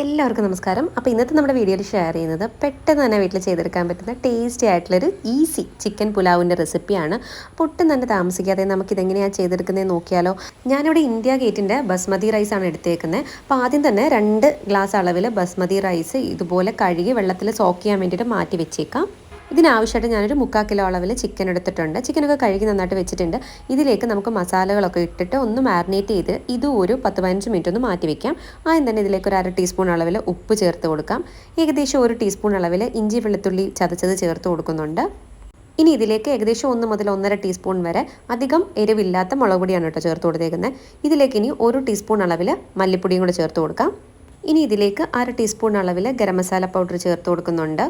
എല്ലാവർക്കും നമസ്കാരം. അപ്പോൾ ഇന്നത്തെ നമ്മുടെ വീഡിയോയിൽ ഷെയർ ചെയ്യുന്നത് പെട്ടെന്ന് തന്നെ വീട്ടിൽ ചെയ്തെടുക്കാൻ പറ്റുന്ന ടേസ്റ്റി ആയിട്ടുള്ളൊരു ഈസി ചിക്കൻ പുലാവിന്റെ റെസിപ്പിയാണ് അപ്പോൾ ഒട്ടും തന്നെ താമസിക്കാതെ നമുക്കിതെങ്ങനെയാണ് ചെയ്തെടുക്കുന്നത് നോക്കിയാലോ. ഞാനിവിടെ ഇന്ത്യ ഗേറ്റിന്റെ ബസ്മതി റൈസാണ് എടുത്തേക്കുന്നത് അപ്പോൾ ആദ്യം തന്നെ രണ്ട് ഗ്ലാസ് അളവിൽ ബസ്മതി റൈസ് ഇതുപോലെ കഴുകി വെള്ളത്തിൽ സോക്ക് ചെയ്യാൻ വേണ്ടിയിട്ട് മാറ്റി വെച്ചേക്കാം. ഇതിനാവശ്യമായിട്ട് ഞാനൊരു മുക്കാൽ കിലോ അളവിൽ ചിക്കൻ എടുത്തിട്ടുണ്ട്. ചിക്കനൊക്കെ കഴുകി നന്നായിട്ട് വെച്ചിട്ടുണ്ട്. ഇതിലേക്ക് നമുക്ക് മസാലകളൊക്കെ ഇട്ടിട്ട് ഒന്ന് മാരിനേറ്റ് ചെയ്ത് ഇതും ഒരു പത്ത് പതിനഞ്ച് മിനിറ്റ് ഒന്ന് മാറ്റി വെക്കാം. ആദ്യം തന്നെ ഇതിലേക്ക് ഒരു അര ടീസ്പൂൺ അളവിൽ ഉപ്പ് ചേർത്ത് കൊടുക്കാം. ഏകദേശം ഒരു ടീസ്പൂൺ അളവിൽ ഇഞ്ചി വെളുത്തുള്ളി ചതച്ചത് ചേർത്ത് കൊടുക്കുന്നുണ്ട്. ഇനി ഇതിലേക്ക് ഏകദേശം ഒന്ന് മുതൽ ഒന്നര ടീസ്പൂൺ വരെ അധികം എരിവില്ലാത്ത മുളക് പൊടിയാണ് കേട്ടോ ചേർത്ത് കൊടുത്തേക്കുന്നത് ഇതിലേക്ക് ഇനി ഒരു ടീസ്പൂൺ അളവിൽ മല്ലിപ്പൊടിയും കൂടെ ചേർത്ത് കൊടുക്കാം. ഇനി ഇതിലേക്ക് അര ടീസ്പൂൺ അളവിൽ ഗരം മസാല പൗഡർ ചേർത്ത് കൊടുക്കുന്നുണ്ട്.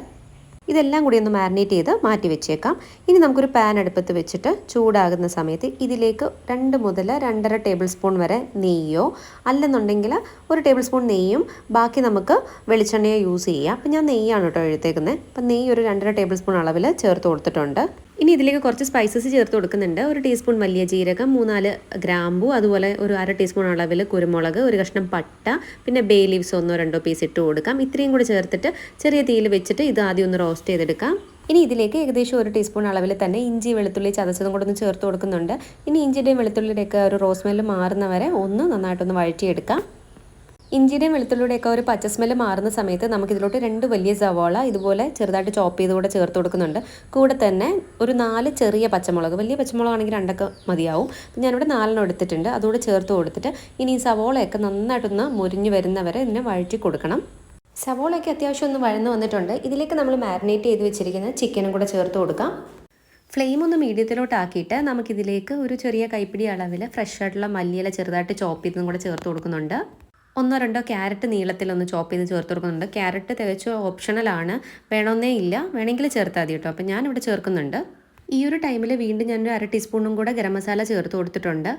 ഇതെല്ലാം കൂടി ഒന്ന് മാരിനേറ്റ് ചെയ്ത് മാറ്റി വെച്ചേക്കാം. ഇനി നമുക്കൊരു പാൻ അടുപ്പത്ത് വെച്ചിട്ട് ചൂടാകുന്ന സമയത്ത് ഇതിലേക്ക് രണ്ട് മുതൽ രണ്ടര ടേബിൾ സ്പൂൺ വരെ നെയ്യോ അല്ലെന്നുണ്ടെങ്കിൽ ഒരു ടേബിൾ സ്പൂൺ നെയ്യും ബാക്കി നമുക്ക് വെളിച്ചെണ്ണയോ യൂസ് ചെയ്യാം. അപ്പം ഞാൻ നെയ്യാണ് കേട്ടോ എഴുത്തേക്കുന്നത് അപ്പം നെയ്യ് ഒരു രണ്ടര ടേബിൾ സ്പൂൺ അളവിൽ ചേർത്ത് കൊടുത്തിട്ടുണ്ട്. ഇനി ഇതിലേക്ക് കുറച്ച് സ്പൈസസ് ചേർത്ത് കൊടുക്കുന്നുണ്ട്. ഒരു ടീസ്പൂൺ വലിയ ജീരകം മൂന്നാൽ ഗ്രാമ്പു അതുപോലെ ഒരു അര ടീസ്പൂൺ അളവിൽ കുരുമുളക് ഒരു കഷ്ണം പട്ട പിന്നെ ബേ ലീവ്സ് ഒന്നോ രണ്ടോ പീസ് ഇട്ട് കൊടുക്കാം. ഇത്രയും കൂടി ചേർത്തിട്ട് ചെറിയ തീയിൽ വെച്ചിട്ട് ഇത് ആദ്യം ഒന്ന് റോസ്റ്റ് ചെയ്തെടുക്കാം. ഇനി ഇതിലേക്ക് ഏകദേശം ഒരു ടീസ്പൂൺ അളവിൽ തന്നെ ഇഞ്ചി വെളുത്തുള്ളി ചതച്ചതും കൂടെ ഒന്ന് ചേർത്ത് കൊടുക്കുന്നുണ്ട്. ഇനി ഇഞ്ചിയുടെയും വെളുത്തുള്ളിയുടെയൊക്കെ ഒരു റോസ്മെല്ല് സ്മെല്ല് മാറുന്നവരെ ഒന്ന് നന്നായിട്ടൊന്ന് വഴറ്റിയെടുക്കാം. ഇഞ്ചിയുടെയും വെളുത്തുള്ളിയുടെയൊക്കെ ഒരു പച്ച സ്മെല്ല് മാറുന്ന സമയത്ത് നമുക്കിതിലോട്ട് രണ്ട് വലിയ സവാള ഇതുപോലെ ചെറുതായിട്ട് ചോപ്പ് ചെയ്ത് കൂടെ ചേർത്ത് കൊടുക്കുന്നുണ്ട്. കൂടെ തന്നെ ഒരു നാല് ചെറിയ പച്ചമുളക് വലിയ പച്ചമുളക് ആണെങ്കിൽ രണ്ടൊക്കെ മതിയാവും. ഞാനിവിടെ നാലെണ്ണം എടുത്തിട്ടുണ്ട്. അതുകൂടെ ചേർത്ത് കൊടുത്തിട്ട് ഇനി ഈ സവോളയൊക്കെ നന്നായിട്ടൊന്ന് മുരിഞ്ഞ് വരുന്നവരെ ഇതിനെ വഴറ്റി കൊടുക്കണം. സവോളയൊക്കെ അത്യാവശ്യം ഒന്ന് വഴന്ന് വന്നിട്ടുണ്ട്. ഇതിലേക്ക് നമ്മൾ മാരിനേറ്റ് ചെയ്ത് വെച്ചിരിക്കുന്ന ചിക്കനും കൂടെ ചേർത്ത് കൊടുക്കാം. ഫ്ലെയിം ഒന്ന് മീഡിയത്തിലോട്ടാക്കിയിട്ട് നമുക്കിതിലേക്ക് ഒരു ചെറിയ കൈപ്പിടി അളവിൽ ഫ്രഷ് ആയിട്ടുള്ള മല്ലിയില ചെറുതായിട്ട് ചോപ്പ് ചെയ്തതും കൂടെ ചേർത്ത് കൊടുക്കുന്നുണ്ട്. ഒന്നോ രണ്ടോ ക്യാരറ്റ് നീളത്തിലൊന്ന് ചോപ്പ് ചെയ്ത് ചേർത്ത് കൊടുക്കുന്നുണ്ട്. ക്യാരറ്റ് തികച്ചും ഓപ്ഷണലാണ് വേണമെന്നേ ഇല്ല. വേണമെങ്കിൽ ചേർത്താൽ മതി കേട്ടോ. അപ്പം ഞാനിവിടെ ചേർക്കുന്നുണ്ട്. ഈ ഒരു ടൈമിൽ വീണ്ടും ഞാനൊരു അര ടീസ്പൂണും കൂടെ ഗരം മസാല ചേർത്ത് കൊടുത്തിട്ടുണ്ട്.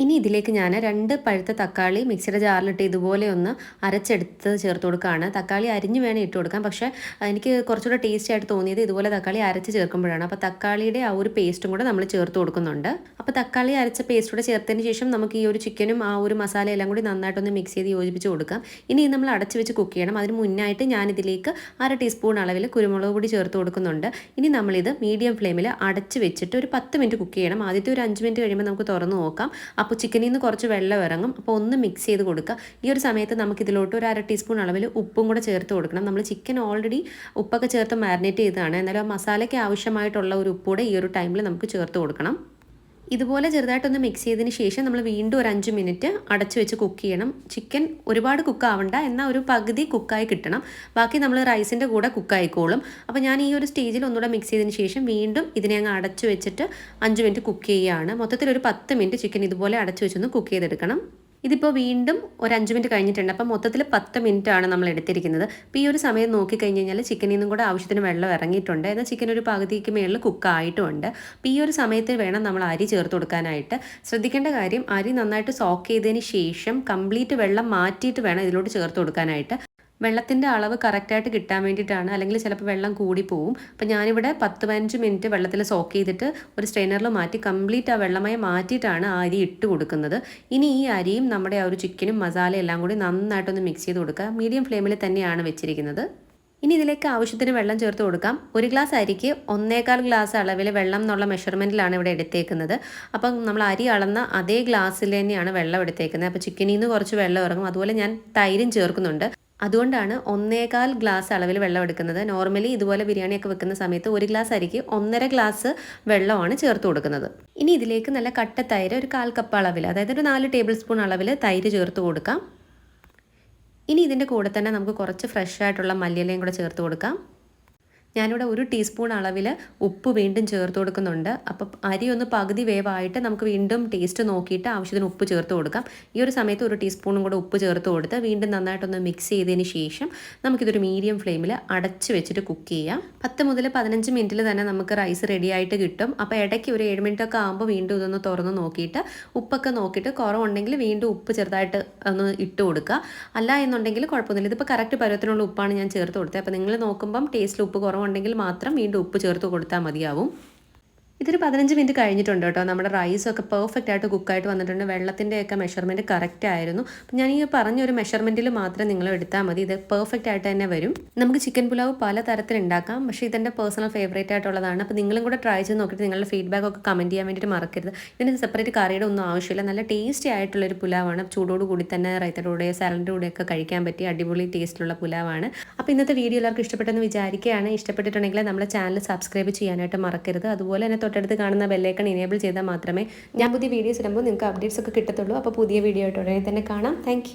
ഇനി ഇതിലേക്ക് ഞാൻ രണ്ട് പഴുത്ത തക്കാളി മിക്സിയുടെ ജാറിലിട്ട് ഇതുപോലെ ഒന്ന് അരച്ചെടുത്ത് ചേർത്ത് കൊടുക്കുകയാണ്. തക്കാളി അരിഞ്ഞ് വേണം ഇട്ട് കൊടുക്കാം പക്ഷേ എനിക്ക് കുറച്ചുകൂടെ ടേസ്റ്റ് ആയിട്ട് തോന്നിയത് ഇതുപോലെ തക്കാളി അരച്ച് ചേർക്കുമ്പോഴാണ്. അപ്പോൾ തക്കാളിയുടെ ആ ഒരു പേസ്റ്റും കൂടെ നമ്മൾ ചേർത്ത് കൊടുക്കുന്നുണ്ട്. അപ്പോൾ തക്കാളി അരച്ച പേസ്റ്റ് കൂടെ ചേർത്തതിന് ശേഷം നമുക്ക് ഈ ഒരു ചിക്കനും ആ ഒരു മസാല എല്ലാം കൂടി നന്നായിട്ടൊന്ന് മിക്സ് ചെയ്ത് യോജിപ്പിച്ച് കൊടുക്കാം. ഇനി നമ്മൾ അടച്ച് വെച്ച് കുക്ക് ചെയ്യണം. അതിന് മുന്നായിട്ട് ഞാനിതിലേക്ക് അര ടീസ്പൂൺ അളവിൽ കുരുമുളക് പൊടി ചേർത്ത് കൊടുക്കുന്നുണ്ട്. ഇനി നമ്മളിത് മീഡിയം ഫ്ലെയിമിൽ അടച്ച് വെച്ചിട്ട് ഒരു പത്ത് മിനിറ്റ് കുക്ക് ചെയ്യണം. ആദ്യത്തെ ഒരു അഞ്ച് മിനിറ്റ് കഴിയുമ്പോൾ നമുക്ക് തുറന്ന് നോക്കാം. അപ്പോൾ ചിക്കനിൽ നിന്ന് കുറച്ച് വെള്ളം ഇറങ്ങും. അപ്പോൾ ഒന്ന് മിക്സ് ചെയ്ത് കൊടുക്കുക. ഈ ഒരു സമയത്ത് നമുക്ക് ഇതിലോട്ട് ഒരു അര ടീസ്പൂൺ അളവിൽ ഉപ്പും കൂടെ ചേർത്ത് കൊടുക്കണം. നമ്മൾ ചിക്കൻ ഓൾറെഡി ഉപ്പൊക്കെ ചേർത്ത് മാരിനേറ്റ് ചെയ്തതാണ്. എന്നാലും ആ മസാലയ്ക്ക് ആവശ്യമായിട്ടുള്ള ഒരു ഉപ്പ് കൂടെ ഈ ഒരു ടൈമിൽ നമുക്ക് ചേർത്ത് കൊടുക്കണം. ഇതുപോലെ ചെറുതായിട്ടൊന്ന് മിക്സ് ചെയ്തതിന് ശേഷം നമ്മൾ വീണ്ടും ഒരു അഞ്ച് മിനിറ്റ് അടച്ചു വെച്ച് കുക്ക് ചെയ്യണം. ചിക്കൻ ഒരുപാട് കുക്ക് ആവണ്ട എന്നാൽ ഒരു പകുതി കുക്കായി കിട്ടണം. ബാക്കി നമ്മൾ റൈസിന്റെ കൂടെ കുക്കായിക്കോളും അപ്പോൾ ഞാൻ ഈ ഒരു സ്റ്റേജിൽ ഒന്നുകൂടെ മിക്സ് ചെയ്തതിന് ശേഷം വീണ്ടും ഇതിനെ അങ്ങ് അടച്ചു വെച്ചിട്ട് അഞ്ച് മിനിറ്റ് കുക്ക് ചെയ്യുകയാണ് മൊത്തത്തിൽ ഒരു പത്ത് മിനിറ്റ് ചിക്കൻ ഇതുപോലെ അടച്ചു വെച്ചൊന്ന് കുക്ക് ചെയ്തെടുക്കണം. ഇതിപ്പോൾ വീണ്ടും ഒരു അഞ്ച് മിനിറ്റ് കഴിഞ്ഞിട്ടുണ്ട്. അപ്പം മൊത്തത്തിൽ പത്ത് മിനിറ്റ് ആണ് നമ്മൾ എടുത്തിരിക്കുന്നത്. അപ്പോൾ ഈ ഒരു സമയം നോക്കിക്കഴിഞ്ഞ് കഴിഞ്ഞാൽ ചിക്കനിൽ നിന്നും കൂടെ ആവശ്യത്തിന് വെള്ളം ഇറങ്ങിയിട്ടുണ്ട്. എന്നാൽ ചിക്കൻ ഒരു പകുതിക്ക് മേളിൽ ആയിട്ടുണ്ട്. അപ്പോൾ ഈ ഒരു സമയത്ത് വേണം നമ്മൾ അരി ചേർത്ത് കൊടുക്കാനായിട്ട്. ശ്രദ്ധിക്കേണ്ട കാര്യം അരി നന്നായിട്ട് സോക്ക് ചെയ്തതിന് ശേഷം കംപ്ലീറ്റ് വെള്ളം മാറ്റിയിട്ട് വേണം ഇതിലോട്ട് ചേർത്ത് കൊടുക്കാനായിട്ട്. വെള്ളത്തിന്റെ അളവ് കറക്റ്റായിട്ട് കിട്ടാൻ വേണ്ടിയിട്ടാണ്. അല്ലെങ്കിൽ ചിലപ്പോൾ വെള്ളം കൂടി പോവും അപ്പോൾ ഞാനിവിടെ പത്ത് പതിനഞ്ച് മിനിറ്റ് വെള്ളത്തിൽ സോക്ക് ചെയ്തിട്ട് ഒരു സ്ട്രെയിനറിൽ മാറ്റി കംപ്ലീറ്റ് ആ വെള്ളമായി മാറ്റിയിട്ടാണ് ആ അരി ഇട്ട് കൊടുക്കുന്നത്. ഇനി ഈ അരിയും നമ്മുടെ ആ ഒരു ചിക്കനും മസാല എല്ലാം കൂടി നന്നായിട്ടൊന്ന് മിക്സ് ചെയ്ത് കൊടുക്കുക. മീഡിയം ഫ്ലെയിമിൽ തന്നെയാണ് വെച്ചിരിക്കുന്നത്. ഇനി ഇതിലേക്ക് ആവശ്യത്തിന് വെള്ളം ചേർത്ത് കൊടുക്കാം. ഒരു ഗ്ലാസ് അരിക്ക് ഒന്നേകാൽ ഗ്ലാസ് അളവിൽ വെള്ളം എന്നുള്ള മെഷർമെന്റിലാണ് ഇവിടെ എടുത്തേക്കുന്നത്. അപ്പം നമ്മൾ അരി അളന്ന അതേ ഗ്ലാസ്സിൽ തന്നെയാണ് വെള്ളം എടുത്തേക്കുന്നത്. അപ്പോൾ ചിക്കനിൽ നിന്ന് കുറച്ച് വെള്ളം ഇറങ്ങും. അതുപോലെ ഞാൻ തൈരും ചേർക്കുന്നുണ്ട്. അതുകൊണ്ടാണ് ഒന്നേകാൽ ഗ്ലാസ് അളവിൽ വെള്ളം എടുക്കുന്നത്. നോർമലി ഇതുപോലെ ബിരിയാണിയൊക്കെ വെക്കുന്ന സമയത്ത് ഒരു ഗ്ലാസ് അരിക്ക് ഒന്നര ഗ്ലാസ് വെള്ളമാണ് ചേർത്ത് കൊടുക്കുന്നത്. ഇനി ഇതിലേക്ക് നല്ല കട്ട തൈര് ഒരു കാൽ കപ്പ് അളവിൽ അതായത് ഒരു നാല് ടേബിൾ സ്പൂൺ അളവിൽ തൈര് ചേർത്ത് കൊടുക്കാം. ഇനി ഇതിന്റെ കൂടെ തന്നെ നമുക്ക് കുറച്ച് ഫ്രഷ് ആയിട്ടുള്ള മല്ലിയിലയും കൂടെ ചേർത്ത് കൊടുക്കാം. ഞാനിവിടെ ഒരു ടീസ്പൂൺ അളവിൽ ഉപ്പ് വീണ്ടും ചേർത്ത് കൊടുക്കുന്നുണ്ട്. അപ്പോൾ അരി ഒന്ന് പകുതി വേവായിട്ട് നമുക്ക് വീണ്ടും ടേസ്റ്റ് നോക്കിയിട്ട് ആവശ്യത്തിന് ഉപ്പ് ചേർത്ത് കൊടുക്കാം. ഈ ഒരു സമയത്ത് ഒരു ടീസ്പൂണും കൂടെ ഉപ്പ് ചേർത്ത് കൊടുത്ത് വീണ്ടും നന്നായിട്ടൊന്ന് മിക്സ് ചെയ്തതിന് ശേഷം നമുക്കിതൊരു മീഡിയം ഫ്ലെയിമിൽ അടച്ച് വെച്ചിട്ട് കുക്ക് ചെയ്യാം. പത്ത് മുതൽ പതിനഞ്ച് മിനിറ്റിൽ തന്നെ നമുക്ക് റൈസ് റെഡി ആയിട്ട് കിട്ടും. അപ്പോൾ ഇടയ്ക്ക് ഒരു ഏഴ് മിനിറ്റ് ഒക്കെ ആകുമ്പോൾ വീണ്ടും ഇതൊന്ന് തുറന്ന് നോക്കിയിട്ട് ഉപ്പൊക്കെ നോക്കിയിട്ട് കുറവുണ്ടെങ്കിൽ വീണ്ടും ഉപ്പ് ചെറുതായിട്ട് ഒന്ന് ഇട്ട് കൊടുക്കുക. അല്ല എന്നുണ്ടെങ്കിൽ കുഴപ്പമൊന്നുമില്ല. ഇതിപ്പോൾ കറക്റ്റ് പരുവത്തിനുള്ള ഉപ്പാണ് ഞാൻ ചേർത്ത് കൊടുത്തത്. അപ്പോൾ നിങ്ങൾ നോക്കുമ്പം ടേസ്റ്റിൽ ഉപ്പ് കുറവുണ്ടെങ്കിൽ മാത്രം വീണ്ടും ഉപ്പ് ചേർത്ത് കൊടുത്താൽ മതിയാവും. ഇതൊരു പതിനഞ്ച് മിനിറ്റ് കഴിഞ്ഞിട്ടുണ്ട് കേട്ടോ. നമ്മുടെ റൈസൊക്കെ പെർഫെക്റ്റ് ആയിട്ട് കുക്കായിട്ട് വന്നിട്ടുണ്ട്. വെള്ളത്തിന്റെയൊക്കെ മെഷർമെന്റ് കറക്റ്റ് ആയിരുന്നു. അപ്പം ഞാൻ ഈ പറഞ്ഞ ഒരു മെഷർമെന്റിൽ മാത്രം നിങ്ങൾ എടുത്താൽ മതി. ഇത് പെർഫെക്റ്റ് ആയിട്ട് തന്നെ വരും. നമുക്ക് ചിക്കൻ പുലാവ് പല തരത്തിൽ ഉണ്ടാക്കാം പക്ഷേ ഇതെന്റെ പേഴ്സണൽ ഫേവറേറ്റ് ആയിട്ടുള്ളതാണ്. അപ്പോൾ നിങ്ങളും കൂടെ ട്രൈ ചെയ്ത് നോക്കിയിട്ട് നിങ്ങളുടെ ഫീഡ്ബാക്ക് ഒക്കെ കമന്റ് ചെയ്യാൻ വേണ്ടിയിട്ട് മറക്കരുത്. ഇതിന് സെപ്പറേറ്റ് കറിയുടെ ഒന്നും ആവശ്യമില്ല. നല്ല ടേസ്റ്റി ആയിട്ടുള്ളൊരു പുലാവാണ്. ചൂടോട് കൂടി തന്നെ റൈത്തയുടെ കൂടെ സാലഡിന്റെ കൂടെയൊക്കെ കഴിക്കാൻ പറ്റിയ അടിപൊളി ടേസ്റ്റിലുള്ള പുലാവാണ്. അപ്പോൾ ഇന്നത്തെ വീഡിയോ എല്ലാവർക്കും ഇഷ്ടപ്പെട്ടെന്ന് വിചാരിക്കുകയാണ്. ഇഷ്ടപ്പെട്ടിട്ടുണ്ടെങ്കിൽ നമ്മുടെ ചാനൽ സബ്സ്ക്രൈബ് ചെയ്യാനായിട്ട് മറക്കരുത്. അതുപോലെ തന്നെ തൊട്ടടുത്ത് കാണുന്ന ബെല്ലൈക്കൺ ഇനേബിൾ ചെയ്താൽ മാത്രമേ ഞാൻ പുതിയ വീഡിയോസ് ഇടുമ്പോൾ നിങ്ങൾക്ക് അപ്ഡേറ്റ്സ് ഒക്കെ കിട്ടത്തുള്ളൂ. അപ്പോൾ പുതിയ വീഡിയോ ആയിട്ട് ഉടനെ തന്നെ കാണാം. താങ്ക്